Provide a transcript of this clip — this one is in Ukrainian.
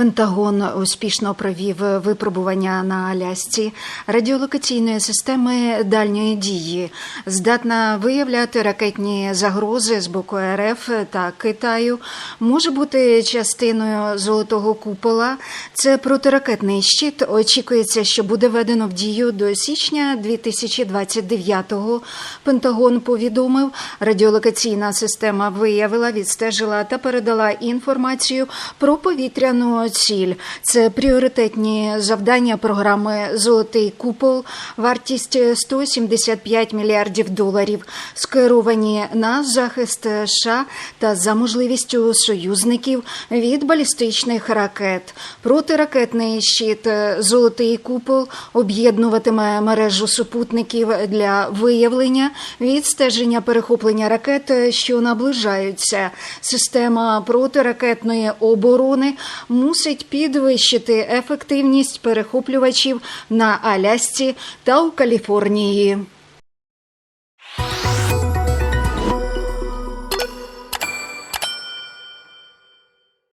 Пентагон успішно провів випробування на Алясці радіолокаційної системи дальньої дії, здатна виявляти ракетні загрози з боку РФ та Китаю, може бути частиною золотого купола. Це протиракетний щит. Очікується, що буде введено в дію до січня 2029-го. Пентагон повідомив, радіолокаційна система виявила, відстежила та передала інформацію про повітряну ціль. Це пріоритетні завдання програми Золотий купол, вартість 175 мільярдів доларів, скеровані на захист США та за можливістю союзників від балістичних ракет. Протиракетний щит Золотий купол об'єднуватиме мережу супутників для виявлення, відстеження перехоплення ракет, що наближаються. Система протиракетної оборони мусить підвищити ефективність перехоплювачів на Алясці та у Каліфорнії.